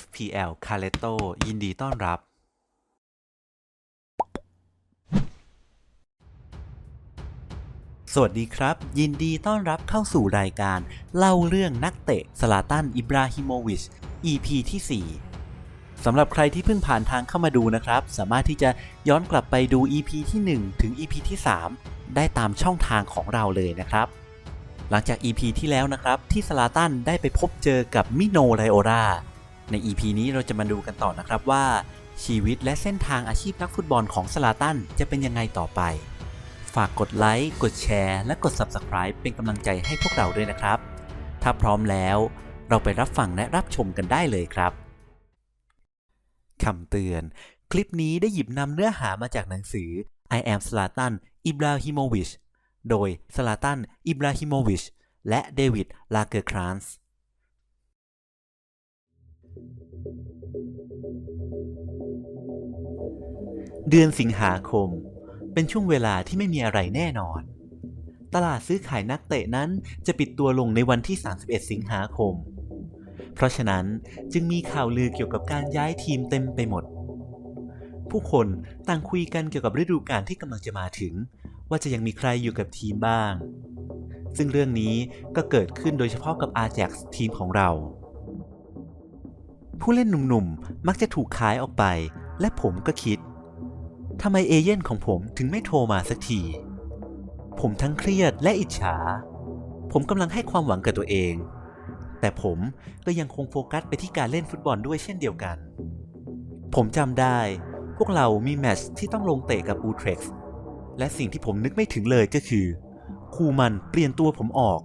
FPL c a r l e t t o ยินดีต้อนรับ สวัสดีครับ ยินดีต้อนรับเข้าสู่รายการ เล่าเรื่องนักเตะสลาตัน อิบราฮิโมวิช EP ที่ 4 สำหรับใครที่เพิ่งผ่านทางเข้ามาดูนะครับ สามารถที่จะย้อนกลับไปดู EP ที่ 1 ถึง EP ที่ 3 ได้ตามช่องทางของเราเลยนะครับหลังจาก EP ที่แล้วนะครับ ที่สลาตันได้ไปพบเจอกับมิโนไรโอรา ใน EP นี้เราจะมาดูกันต่อนะครับว่า ชีวิตและเส้นทางอาชีพนักฟุตบอลของสลาตันจะเป็นยังไงต่อไป ฝากกดไลค์ กดแชร์ และกด Subscribe เป็นกำลังใจให้พวกเราด้วยนะครับ ถ้าพร้อมแล้ว เราไปรับฟังและรับชมกันได้เลยครับคำเตือน คลิปนี้ได้หยิบนำเนื้อหามาจากหนังสือ I am Zlatan Ibrahimovic โดย Zlatan Ibrahimovic และเดวิด ลาเกอร์ครานส์ เดือนสิงหาคม เป็นช่วงเวลาที่ไม่มีอะไรแน่นอน ตลาดซื้อขายนักเตะนั้นจะปิดตัวลงในวันที่ 31 สิงหาคม เพราะฉะนั้นจึงมีข่าวลือเกี่ยวกับการย้ายทีมเต็มไปหมด ผู้คนต่างคุยกันเกี่ยวกับฤดูกาลที่กำลังจะมาถึง ว่าจะยังมีใครอยู่กับทีมบ้าง ซึ่งเรื่องนี้ก็เกิดขึ้นโดยเฉพาะกับอาแจ็กทีมของเรา ผู้เล่นหนุ่มๆมักจะถูกขายออกไป และผมก็คิด ทำไมเอเย่นของผมถึงไม่โทรมาสักที ผมทั้งเครียดและอิจฉา ผมกำลังให้ความหวังกับตัวเอง แต่ผมก็ยังคงโฟกัสไปที่การเล่นฟุตบอลด้วยเช่นเดียวกัน ผมจำได้ พวกเรามีแมตช์ที่ต้องลงเตะกับอูเทร็กซ์และสิ่งที่ผมนึกไม่ถึงเลยก็คือคูมันเปลี่ยนตัวผมออก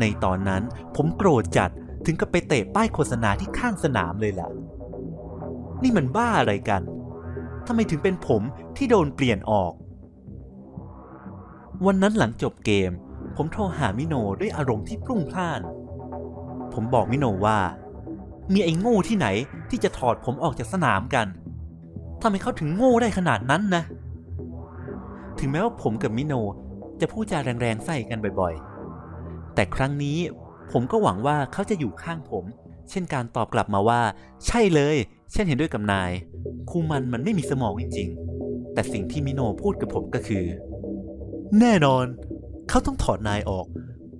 ในตอนนั้นผมโกรธจัดถึงกับไปเตะป้ายโฆษณาที่ข้างสนามเลยล่ะ นี่มันบ้าอะไรกัน ทำไมถึงเป็นผมที่โดนเปลี่ยนออก วันนั้นหลังจบเกม ผมโทรหามิโนด้วยอารมณ์ที่พรุ่งพล่าน ผมบอกมิโนว่า มีไอ้โง่ที่ไหนที่จะถอดผมออกจากสนามกันทำไมเขาถึงโง่ได้ขนาดนั้นนะ ถึงแม้ว่าผมกับมิโนจะพูดจาแรงๆใส่กันบ่อยๆ แต่ครั้งนี้ ผมก็หวังว่าเขาจะอยู่ข้างผม เช่นการตอบกลับมาว่า ใช่เลย เช่นเห็นด้วยกับนาย คูมันมันไม่มีสมองจริง ๆ แต่สิ่งที่มิโนพูดกับผมก็คือ แน่นอน เขาต้องถอดนายออก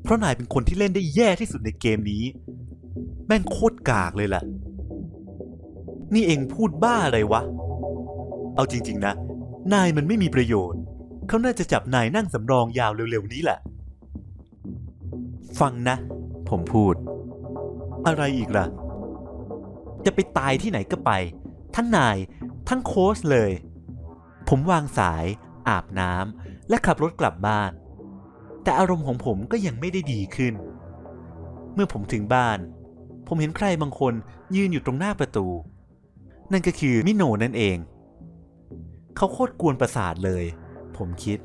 เพราะนายเป็นคนที่เล่นได้แย่ที่สุดในเกมนี้ แม่งโคตรกากเลยล่ะ นี่เองพูดบ้าอะไรวะ เอาจริง ๆ นะ นายมันไม่มีประโยชน์ เขาน่าจะจับนายนั่งสำรองยาวเร็วๆนี้แหละ ฟังนะ ผมพูด อะไรอีกล่ะ จะไปตายที่ไหนก็ไป ทั้งนาย ทั้งโค้ชเลย ผมวางสาย อาบน้ำและขับรถกลับบ้าน แต่อารมณ์ของผมก็ยังไม่ได้ดีขึ้น เมื่อผมถึงบ้าน ผมเห็นใครบางคนยืนอยู่ตรงหน้าประตู นั่นก็คือมิโนนั่นเอง เขาโคตรกวนประสาทเลย ผมคิด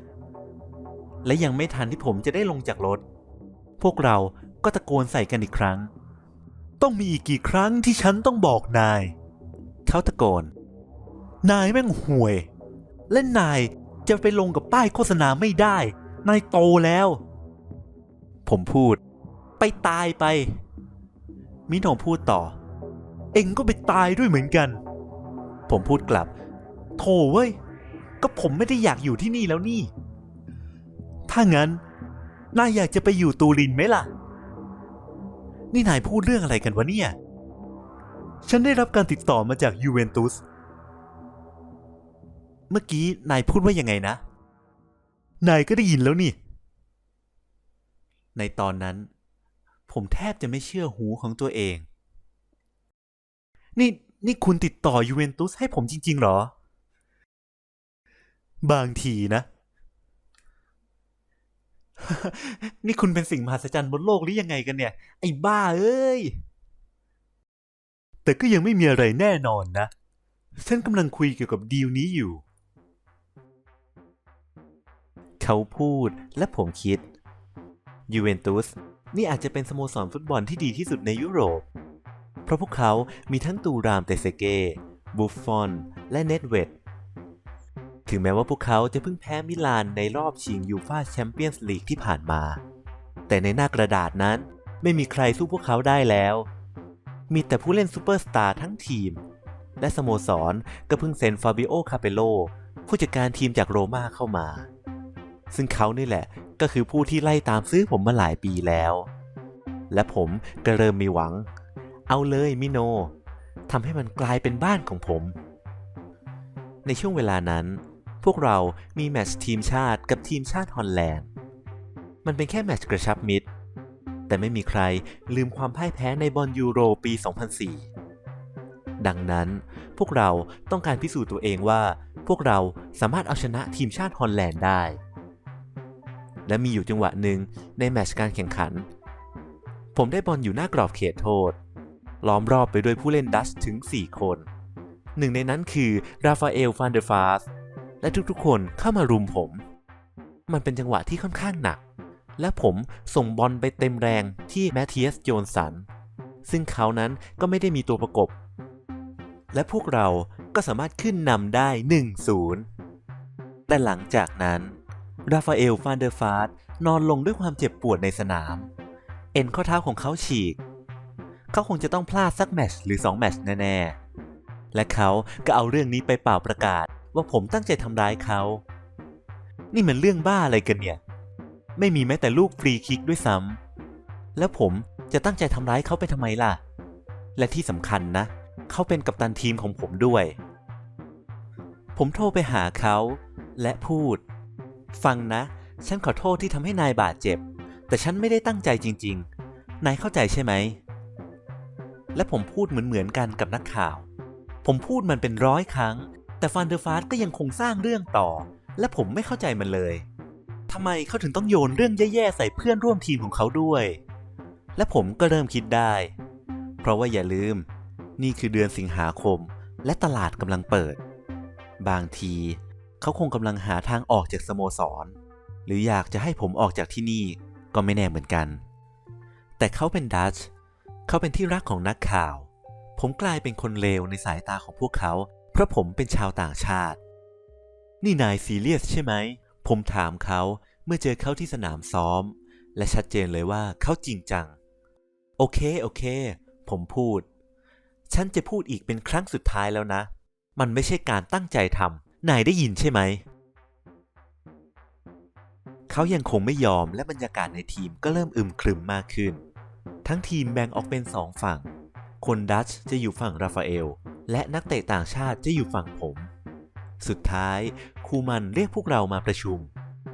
และยังไม่ทันที่ผมจะได้ลงจากรถ พวกเรา ก็ตะโกนใส่กันอีกครั้ง ต้องมีอีกกี่ครั้งที่ฉันต้องบอกนาย เขาตะโกน นายแม่งห่วย และนายจะไปลงกับป้ายโฆษณาไม่ได้ นายโตแล้ว ผมพูด ไปตายไป มิโนพูดต่อ เอ็งก็ไปตายด้วยเหมือนกัน ผมพูดกลับ โธ่เว้ย ก็ผมไม่ได้อยากอยู่ที่นี่แล้วนี่ ถ้างั้นนายอยากจะไปอยู่ตูรินไหมล่ะ นี่นายพูดเรื่องอะไรกันวะเนี่ย ฉันได้รับการติดต่อมาจากยูเวนตุส เมื่อกี้นายพูดว่ายังไงนะ นายก็ได้ยินแล้วนี่ ในตอนนั้น ผมแทบจะไม่เชื่อหูของตัวเอง นี่นี่คุณติดต่อยูเวนตุสให้ผมจริง ๆ หรอ บางทีนะ นี่คุณเป็นสิ่งมหัศจรรย์บนโลกหรือยังไงกันเนี่ย ไอ้บ้าเอ้ย แต่ก็ยังไม่มีอะไรแน่นอนนะ ฉันกำลังคุยเกี่ยวกับดีลนี้อยู่ เขาพูดและผมคิด ยูเวนตุสนี่อาจจะเป็นสโมสรฟุตบอลที่ดีที่สุดในยุโรป เพราะพวกเขามีทั้งตูรามเตเซเกบุฟฟอน และเนตเวด ถึงแม้ว่าพวกเขาจะเพิ่งแพ้มิลานในรอบชิงยูฟาแชมเปี้ยนส์ลีกที่ผ่านมา แต่ในหน้ากระดาษนั้นไม่มีใครสู้พวกเขาได้แล้ว มีแต่ผู้เล่นซูเปอร์สตาร์ทั้งทีม และสโมสรก็เพิ่งเซ็นฟาบิโอ คาเปโล ผู้จัดการทีมจากโรม่าเข้ามา ซึ่งเขานี่แหละก็คือผู้ที่ไล่ตามซื้อผมมาหลายปีแล้ว และผมก็เริ่มมีหวัง เอาเลยมิโนทำให้มันกลายเป็นบ้านของผม ในช่วงเวลานั้น พวกเรามีแมตช์ทีมชาติกับทีมชาติฮอลแลนด์ มันเป็นแค่แมตช์กระชับมิตร แต่ไม่มีใครลืมความพ่ายแพ้ในบอลยูโรปี 2004 ดังนั้นพวกเราต้องการพิสูจน์ตัวเองว่า พวกเราสามารถเอาชนะทีมชาติฮอลแลนด์ได้ และมีอยู่จังหวะหนึ่งในแมตช์การแข่งขัน ผมได้บอลอยู่หน้ากรอบเขตโทษ ล้อมรอบไปด้วยผู้เล่นดัชถึง 4 คนหนึ่งในนั้นคือ ราฟาเอล ฟานเดอร์ฟาส และทุกๆ คนเข้ามารุมผม มันเป็นจังหวะที่ค่อนข้างหนัก และผมส่งบอลไปเต็มแรงที่แมทเทียสโจนสัน ซึ่งเขานั้นก็ไม่ได้มีตัวประกบ และพวกเราก็สามารถขึ้นนำได้ 1-0 แต่หลังจากนั้น ราฟาเอลฟานเดอร์ฟาสนอนลงด้วยความเจ็บปวดในสนาม เอ็นข้อเท้าของเขาฉีก เขาคงจะต้องพลาดสักแมตช์หรือ 2 แมตช์แน่ ๆ และเขาก็เอาเรื่องนี้ไปเป่าประกาศ ว่าผมตั้งใจทำร้ายเขา นี่มันเรื่องบ้าอะไรกันเนี่ย ไม่มีแม้แต่ลูกฟรีคิกด้วยซ้ำแล้วผมจะตั้งใจทำร้ายเขาไปทำไมล่ะ และที่สำคัญนะ เขาเป็นกัปตันทีมของผมด้วย ผมโทรไปหาเขาและพูด ฟังนะ ฉันขอโทษที่ทำให้นายบาดเจ็บ แต่ฉันไม่ได้ตั้งใจจริง ๆ นายเข้าใจใช่ไหม และผมพูดเหมือนๆกันกับนักข่าว ผมพูดมันเป็นร้อยครั้ง แต่ฟันเดอร์ฟาสก็ยังคงสร้างเรื่องต่อ และผมไม่เข้าใจมันเลยทำไมเขาถึงต้องโยนเรื่องแย่ๆใส่เพื่อนร่วมทีมของเขาด้วย และผมก็เริ่มคิดได้ เพราะว่าอย่าลืม นี่คือเดือนสิงหาคม และตลาดกำลังเปิด บางทีเขาคงกำลังหาทางออกจากสโมสร หรืออยากจะให้ผมออกจากที่นี่ก็ไม่แน่เหมือนกัน แต่เขาเป็นดัชเขาเป็นที่รักของนักข่าว ผมกลายเป็นคนเลวในสายตาของพวกเขา เพราะผมเป็นชาวต่างชาติ นี่นายซีเรียสใช่ไหม ผมถามเขาเมื่อเจอเขาที่สนามซ้อม และชัดเจนเลยว่าเขาจริงจัง โอเค โอเค ผมพูด ฉันจะพูดอีกเป็นครั้งสุดท้ายแล้วนะ มันไม่ใช่การตั้งใจทำ นายได้ยินใช่ไหม เขายังคงไม่ยอมและบรรยากาศในทีมก็เริ่มอึมครึมมากขึ้น ทั้งทีมแบ่งออกเป็นสองฝั่ง คนดัตช์จะอยู่ฝั่งราฟาเอล และนักเตะต่างชาติจะอยู่ฝั่งผม สุดท้ายครูมันเรียกพวกเรามาประชุม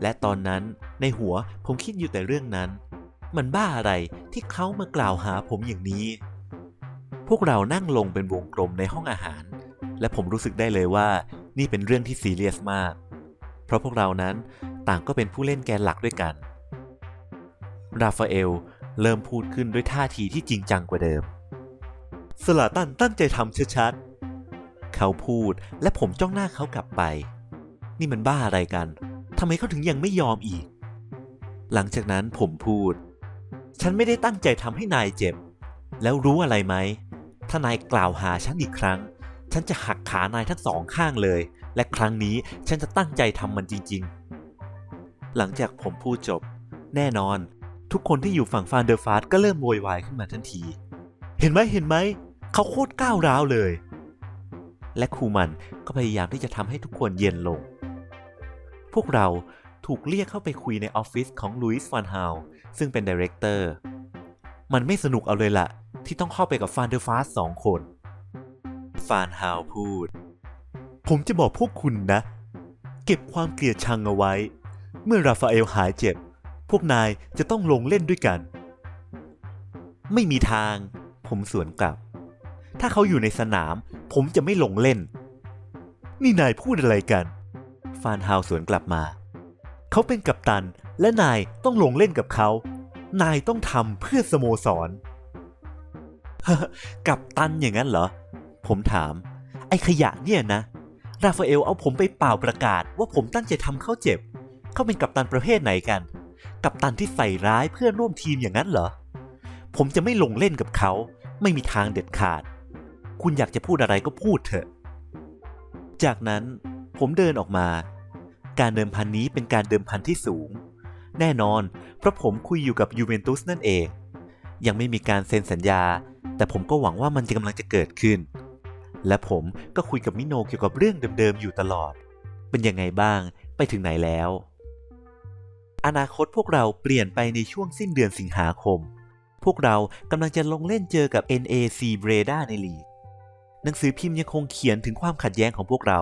และตอนนั้นในหัวผมคิดอยู่แต่เรื่องนั้น มันบ้าอะไรที่เขามากล่าวหาผมอย่างนี้ พวกเรานั่งลงเป็นวงกลมในห้องอาหาร และผมรู้สึกได้เลยว่า นี่เป็นเรื่องที่ซีเรียสมาก เพราะพวกเรานั้นต่างก็เป็นผู้เล่นแกนหลักด้วยกัน ราฟาเอลเริ่มพูดขึ้นด้วยท่าทีที่จริงจังกว่าเดิม สลาตันตั้งใจทำชัดๆ เขาพูดและผมจ้องหน้าเขากลับไป นี่มันบ้าอะไรกัน ทำไมเขาถึงยังไม่ยอมอีก หลังจากนั้นผมพูด ฉันไม่ได้ตั้งใจทำให้นายเจ็บ แล้วรู้อะไรไหม ถ้านายกล่าวหาฉันอีกครั้ง ฉันจะหักขานายทั้งสองข้างเลย และครั้งนี้ฉันจะตั้งใจทำมันจริง ๆ หลังจากผมพูดจบ แน่นอน ทุกคนที่อยู่ฝั่งฟานเดอร์ฟาสก็เริ่มโวยวายขึ้นมาทันทีเห็นไหมเห็นไหม เขาโคตรก้าวร้าวเลย และครูมันก็พยายามที่จะทำให้ทุกคนเย็นลง พวกเราถูกเรียกเข้าไปคุยในออฟฟิศของลุยส์ฟานฮาวซึ่งเป็นดีเรคเตอร์มันไม่สนุกเอาเลยล่ะ ที่ต้องเข้าไปกับฟานเดอร์ฟาสสองคน ฟานฮาวพูด ผมจะบอกพวกคุณนะ เก็บความเกลียดชังเอาไว้ เมื่อราฟาเอลหายเจ็บ พวกนายจะต้องลงเล่นด้วยกัน ไม่มีทาง ผมสวนกลับ ถ้าเขาอยู่ในสนาม ผมจะไม่ลงเล่น นี่นายพูดอะไรกัน ฟานฮาวสวนกลับมา เขาเป็นกัปตัน และนายต้องลงเล่นกับเขา นายต้องทำเพื่อสโมสร กัปตันอย่างนั้นเหรอ ผมถาม ไอ้ขยะเนี่ยนะ ราฟาเอลเอาผมไปเป่าประกาศว่าผมตั้งใจทำเขาเจ็บ เขาเป็นกัปตันประเภทไหนกัน กัปตันที่ใส่ร้ายเพื่อนร่วมทีมอย่างนั้นเหรอ ผมจะไม่ลงเล่นกับเขา ไม่มีทางเด็ดขาด คุณอยากจะพูดอะไรก็พูดเถอะ จากนั้นผมเดินออกมา การเดิมพันนี้เป็นการเดิมพันที่สูง แน่นอน เพราะผมคุยอยู่กับยูเวนตุสนั่นเอง ยังไม่มีการเซ็นสัญญา แต่ผมก็หวังว่ามันจะกำลังจะเกิดขึ้น และผมก็คุยกับมิโนเกี่ยวกับเรื่องเดิมๆอยู่ตลอด เป็นยังไงบ้างไปถึงไหนแล้ว อนาคตพวกเราเปลี่ยนไปในช่วงสิ้นเดือนสิงหาคม พวกเรากำลังจะลงเล่นเจอกับ NAC Breda ในลีก หนังสือพิมพ์ยังคงเขียนถึงความขัดแย้งของพวกเรา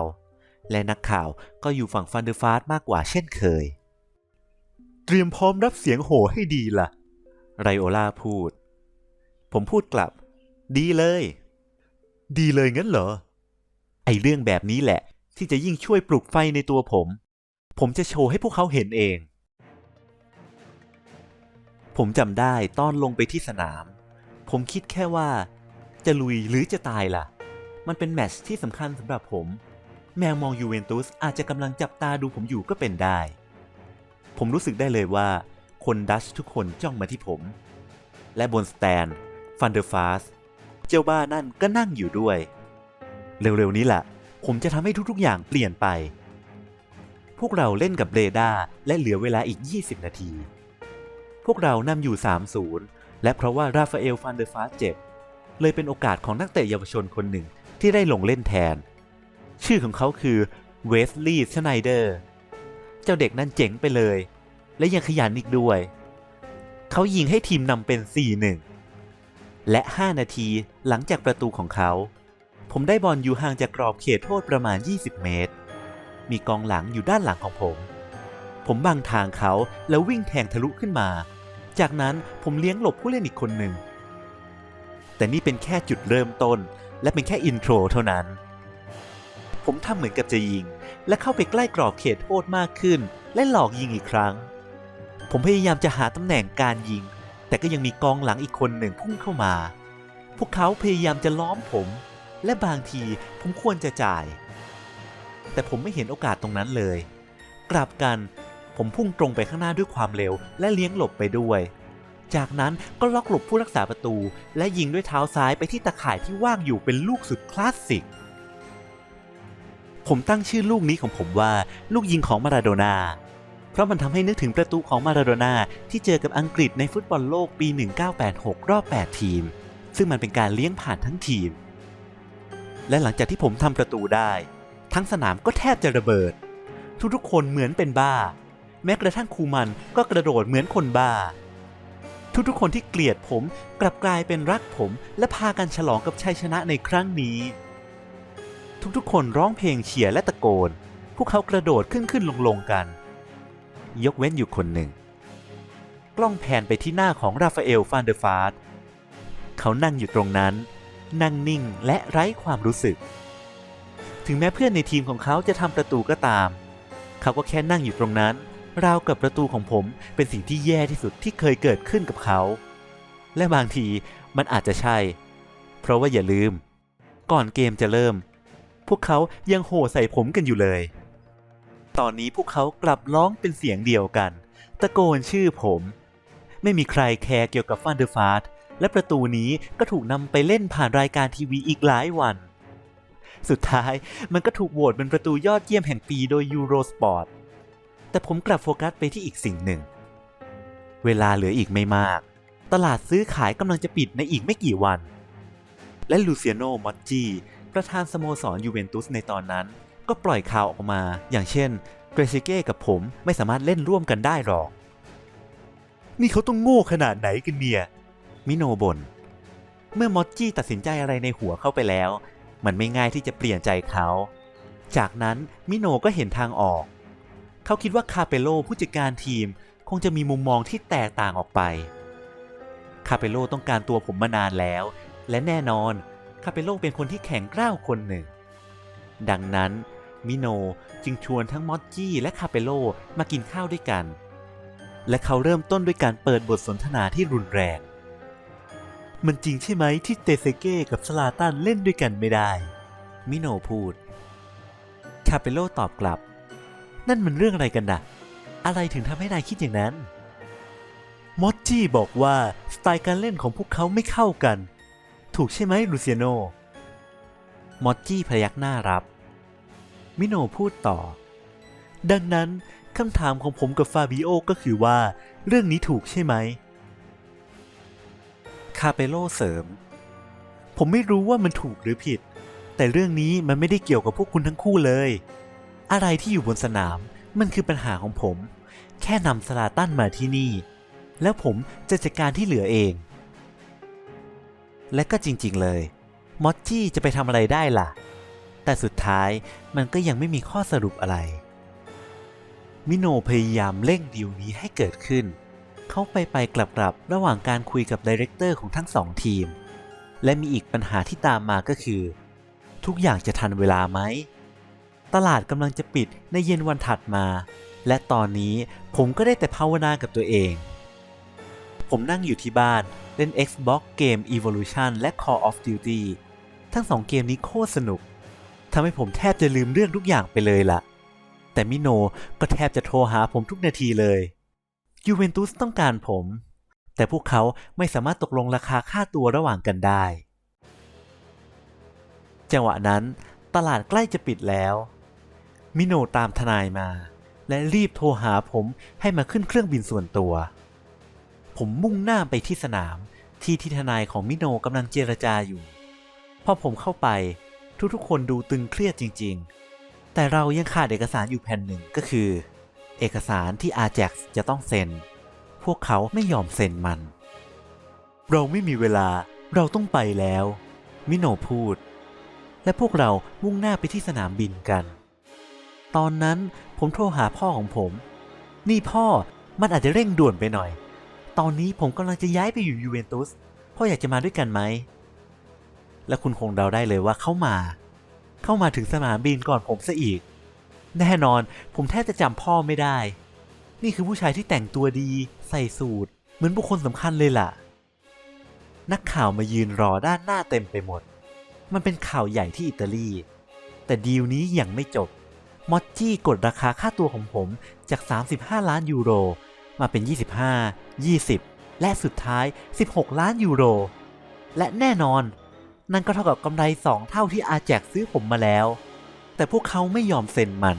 และนักข่าวก็อยู่ฝั่งฟันเดอร์ฟาสมากกว่าเช่นเคย เตรียมพร้อมรับเสียงโห่ให้ดีล่ะ ไรโอลาพูด ผมพูดกลับ ดีเลย ดีเลยงั้นเหรอ ไอเรื่องแบบนี้แหละ ที่จะยิ่งช่วยปลุกไฟในตัวผม ผมจะโชว์ให้พวกเขาเห็นเอง ผมจำได้ตอนลงไปที่สนาม ผมคิดแค่ว่า จะลุยหรือจะตายล่ะ มันเป็นแมตช์ที่สำคัญสำหรับผม แมวมองยูเวนตุสอาจจะกำลังจับตาดูผมอยู่ก็เป็นได้ ผมรู้สึกได้เลยว่า คนดัชทุกคนจ้องมาที่ผม และบนสแตนฟันเดอร์ฟาสเจ้าบ้านั่นก็นั่งอยู่ด้วย เร็วๆนี้แหละผมจะทำให้ทุกๆอย่างเปลี่ยนไป พวกเราเล่นกับเรดาและเหลือเวลาอีก 20 นาที พวกเรานำอยู่ 3-0 และเพราะว่าราฟาเอลฟันเดอร์ฟาสเจ็บ เลยเป็นโอกาสของนักเตะเยาวชนคนหนึ่ง ที่ได้ลงเล่นแทน ชื่อของเขาคือเวสลีย์ชไนเดอร์ เจ้าเด็กนั่นเจ๋งไปเลย และยังขยันอีกด้วย เขายิงให้ทีมนำเป็น 4-1 และ 5 นาทีหลังจากประตูของเขา ผมได้บอลอยู่ห่างจากกรอบเขตโทษประมาณ 20 เมตร มีกองหลังอยู่ด้านหลังของผม ผมบังทางเขาแล้ววิ่งแทงทะลุขึ้นมา จากนั้นผมเลี้ยงหลบผู้เล่นอีกคนหนึ่งแต่นี่เป็นแค่จุดเริ่มต้น และเป็นแค่อินโทรเท่านั้น ผมทำเหมือนกับจะยิง และเข้าไปใกล้กรอบเขตโทษมากขึ้น และหลอกยิงอีกครั้ง ผมพยายามจะหาตำแหน่งการยิง แต่ก็ยังมีกองหลังอีกคนหนึ่งพุ่งเข้ามา พวกเขาพยายามจะล้อมผม และบางทีผมควรจะจ่าย แต่ผมไม่เห็นโอกาสตรงนั้นเลย กลับกันผมพุ่งตรงไปข้างหน้าด้วยความเร็วและเลี้ยงหลบไปด้วย จากนั้นก็ล็อกหลบผู้รักษาประตู และยิงด้วยเท้าซ้ายไปที่ตะข่ายที่ว่างอยู่เป็นลูกสุดคลาสสิก ผมตั้งชื่อลูกนี้ของผมว่า ลูกยิงของมาราโดนาเพราะมันทำให้นึกถึงประตูของมาราโดนาที่เจอกับอังกฤษในฟุตบอลโลกปี 1986 รอบ 8 ทีม ซึ่งมันเป็นการเลี้ยงผ่านทั้งทีม และหลังจากที่ผมทำประตูได้ ทั้งสนามก็แทบจะระเบิด ทุกๆคนเหมือนเป็นบ้า แม้กระทั่งคูมันก็กระโดดเหมือนคนบ้า ทุกๆ คนที่เกลียดผม กลับกลายเป็นรักผม และพากันฉลองกับชัยชนะในครั้งนี้ ทุกๆ คนร้องเพลงเชียร์และตะโกน พวกเขากระโดดขึ้นขึ้นลงลงกัน ยกเว้นอยู่คนหนึ่ง กล้องแผนไปที่หน้าของราฟาเอลฟานเดอร์ฟาสเขานั่งอยู่ตรงนั้น นั่งนิ่งและไร้ความรู้สึก ถึงแม้เพื่อนในทีมของเขาจะทำประตูก็ตาม เขาก็แค่นั่งอยู่ตรงนั้น ราวกับประตูของผมเป็นสิ่งที่แย่ที่สุดที่เคยเกิดขึ้นกับเขา และบางทีมันอาจจะใช่ เพราะว่าอย่าลืม ก่อนเกมจะเริ่ม พวกเขายังโห่ใส่ผมกันอยู่เลย ตอนนี้พวกเขากลับร้องเป็นเสียงเดียวกัน ตะโกนชื่อผม ไม่มีใครแคร์เกี่ยวกับฟันเดอร์ฟาสและประตูนี้ก็ถูกนำไปเล่นผ่านรายการทีวีอีกหลายวัน สุดท้ายมันก็ถูกโหวตเป็นประตูยอดเยี่ยมแห่งปีโดยยูโรสปอร์ต แต่ผมกลับโฟกัสไปที่อีกสิ่งหนึ่ง เวลาเหลืออีกไม่มาก ตลาดซื้อขายกำลังจะปิดในอีกไม่กี่วัน และลูเซียโนมอตจีประธานสโมสรยูเวนตุสในตอนนั้น ก็ปล่อยข่าวออกมา อย่างเช่นเกรซิเก้กับผมไม่สามารถเล่นร่วมกันได้หรอก นี่เขาต้องโง่ขนาดไหนกันเนี่ย มิโนบนเมื่อมอตจี้ตัดสินใจอะไรในหัวเข้าไปแล้ว มันไม่ง่ายที่จะเปลี่ยนใจเขา จากนั้นมิโนก็เห็นทางออก เขาคิดว่าคาเปโลผู้จัดการทีมคงจะมีมุมมองที่แตกต่างออกไป คาเปโลต้องการตัวผมมานานแล้ว และแน่นอน คาเปโลเป็นคนที่แข็งกร้าวคนหนึ่ง ดังนั้น มิโนจึงชวนทั้งมอตจี้และคาเปโลมากินข้าวด้วยกัน และเขาเริ่มต้นด้วยการเปิดบทสนทนาที่รุนแรง มันจริงใช่ไหมที่เตเซเก้กับสลาตันเล่นด้วยกันไม่ได้ มิโนพูด คาเปโลตอบกลับ นั่นมันเรื่องอะไรกันนะอะไรถึงทำให้นายคิดอย่างนั้น มอตจี้บอกว่าสไตล์การเล่นของพวกเขาไม่เข้ากัน ถูกใช่ไหมลูเซียโน มอตจี้พยักหน้ารับ มิโนพูดต่อ ดังนั้นคำถามของผมกับฟาบิโอก็คือว่า เรื่องนี้ถูกใช่ไหม คาเปโลเสริม ผมไม่รู้ว่ามันถูกหรือผิด แต่เรื่องนี้มันไม่ได้เกี่ยวกับพวกคุณทั้งคู่เลย อะไรที่อยู่บนสนามมันคือปัญหาของผม แค่นำสลาตันมาที่นี่ แล้วผมจะจัดการที่เหลือเอง และก็จริงๆเลย มอตจี้จะไปทำอะไรได้ล่ะ แต่สุดท้ายมันก็ยังไม่มีข้อสรุปอะไร มิโนพยายามเร่งดีลนี้ให้เกิดขึ้น เขาไปไปกลับๆระหว่างการคุยกับดีเรคเตอร์ของทั้งสองทีม และมีอีกปัญหาที่ตามมาก็คือ ทุกอย่างจะทันเวลาไหม ตลาดกำลังจะปิดในเย็นวันถัดมา และตอนนี้ผมก็ได้แต่ภาวนากับตัวเอง ผมนั่งอยู่ที่บ้าน เล่น Xbox เกม Evolution และ Call of Duty ทั้งสองเกมนี้โคตรสนุกทำให้ผมแทบจะลืมเรื่องทุกอย่างไปเลยล่ะ แต่มิโนก็แทบจะโทรหาผมทุกนาทีเลยยูเวนตุสต้องการผม แต่พวกเขาไม่สามารถตกลงราคาค่าตัวระหว่างกันได้ จังหวะนั้นตลาดใกล้จะปิดแล้ว มิโนตามทนายมา และรีบโทรหาผมให้มาขึ้นเครื่องบินส่วนตัว ผมมุ่งหน้าไปที่สนามที่ที่ทนายของมิโนกำลังเจรจาอยู่ พอผมเข้าไปทุกๆคนดูตึงเครียดจริง ๆ แต่เรายังขาดเอกสารอยู่แผ่นหนึ่งก็คือ เอกสารที่อาแจ็กจะต้องเซ็น พวกเขาไม่ยอมเซ็นมัน เราไม่มีเวลาเราต้องไปแล้ว มิโนพูด และพวกเรามุ่งหน้าไปที่สนามบินกัน ตอนนั้นผมโทรหาพ่อของผม นี่พ่อมันอาจจะเร่งด่วนไปหน่อย ตอนนี้ผมกำลังจะย้ายไปอยู่ยูเวนตุส พ่ออยากจะมาด้วยกันไหม และคุณคงเดาได้เลยว่าเขามา เข้ามาถึงสนามบินก่อนผมซะอีก แน่นอนผมแทบจะจำพ่อไม่ได้ นี่คือผู้ชายที่แต่งตัวดี ใส่สูทเหมือนบุคคลสำคัญเลยล่ะ นักข่าวมายืนรอด้านหน้าเต็มไปหมด มันเป็นข่าวใหญ่ที่อิตาลี แต่ดีลนี้ยังไม่จบ มอตจี้กดราคาค่าตัวของผมจาก 35 ล้านยูโร มาเป็น 25 20 และสุดท้าย 16 ล้านยูโร และแน่นอน นั่นก็เท่ากับกำไร 2 เท่าที่อาแจกซื้อผมมาแล้ว แต่พวกเขาไม่ยอมเซ็นมัน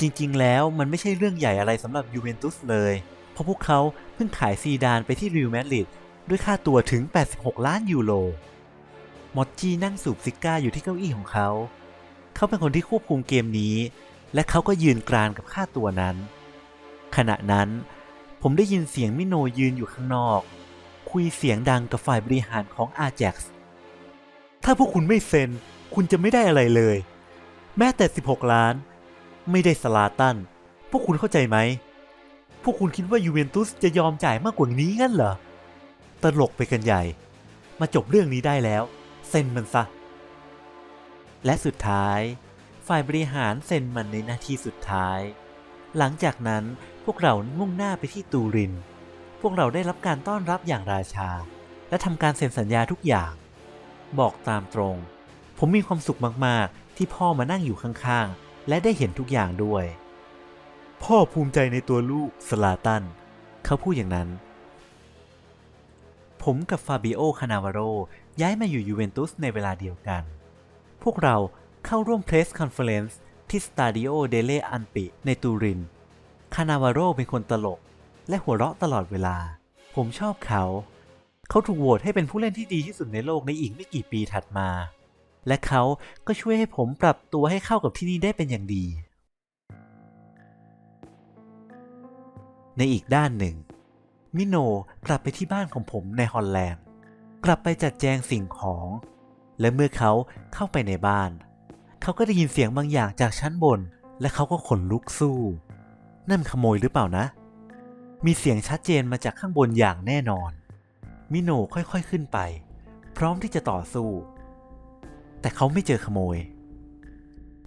จริงๆ แล้วมันไม่ใช่เรื่องใหญ่อะไรสำหรับยูเวนตุสเลย เพราะพวกเขาเพิ่งขายซีดานไปที่ริวแมดริดด้วยค่าตัวถึง 86 ล้านยูโรมอตจีนั่งสูบซิก้าอยู่ที่เก้าอี้ของเขา เขาเป็นคนที่ควบคุมเกมนี้ และเขาก็ยืนกรานกับค่าตัวนั้น ขณะนั้นผมได้ยินเสียงมิโนยืนอยู่ข้างนอก คุยเสียงดังกับฝ่ายบริหารของอาแจ็กซ์ถ้าพวกคุณไม่เซ็น คุณจะไม่ได้อะไรเลย แม้แต่ 16 ล้าน ไม่ได้สลาตัน พวกคุณเข้าใจไหม พวกคุณคิดว่ายูเวนตุสจะยอมจ่ายมากกว่านี้งั้นเหรอ ตลกไปกันใหญ่ มาจบเรื่องนี้ได้แล้ว เซ็นมันซะ และสุดท้าย ฝ่ายบริหารเซ็นมันในนาทีสุดท้าย หลังจากนั้นพวกเรามุ่งหน้าไปที่ตูริน พวกเราได้รับการต้อนรับอย่างราชา และทำการเซ็นสัญญาทุกอย่าง บอกตามตรง ผมมีความสุขมากๆ ที่พ่อมานั่งอยู่ข้างๆ และได้เห็นทุกอย่างด้วย พ่อภูมิใจในตัวลูกสลาตัน เขาพูดอย่างนั้นผมกับฟาบิโอ คานาวาโร ย้ายมาอยู่ยูเวนตุสในเวลาเดียวกัน วกเราเข้าร่วมเพรสคอนเฟอเรนซ์ที่สตาดิโอเดเลอันปิในตูริน คานาวาโรเป็นคนตลก และหัวเราะตลอดเวลา ผมชอบเขา เขาถูกโหวตให้เป็นผู้เล่นที่ดีที่สุดในโลกในอีกไม่กี่ปีถัดมา และเขาก็ช่วยให้ผมปรับตัวให้เข้ากับที่นี่ได้เป็นอย่างดี ในอีกด้านหนึ่ง มิโนกลับไปที่บ้านของผมในฮอลแลนด์ กลับไปจัดแจงสิ่งของ และเมื่อเขาเข้าไปในบ้าน เขาก็ได้ยินเสียงบางอย่างจากชั้นบน และเขาก็ขนลุกสู้ นั่นขโมยหรือเปล่านะ มีเสียงชัดเจนมาจากข้างบนอย่างแน่นอน มิโนค่อยๆขึ้นไป พร้อมที่จะต่อสู้ แต่เขาไม่เจอขโมย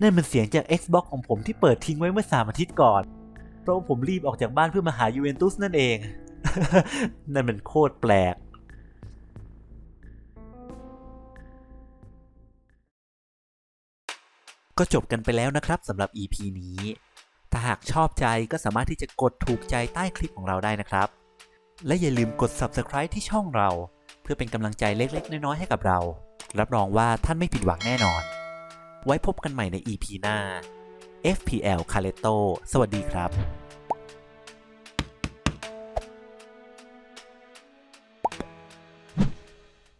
นั่นเป็นเสียงจาก Xbox ของผมที่เปิดทิ้งไว้เมื่อสามอาทิตย์ก่อน เพราะผมรีบออกจากบ้านเพื่อมาหายูเวนตุสนั่นเอง นั่นมันโคตรแปลก ก็จบกันไปแล้วนะครับสำหรับ EP นี้ ถ้าหากชอบใจก็สามารถที่จะกดถูกใจใต้คลิปของเราได้นะครับ และอย่าลืมกด Subscribe ที่ช่องเรา เพื่อเป็นกำลังใจเล็กๆ น้อยๆให้กับเรา รับรองว่าท่านไม่ผิดหวังแน่นอน ไว้พบกันใหม่ใน EP หน้า FPL c a l e t o สวัสดีครับ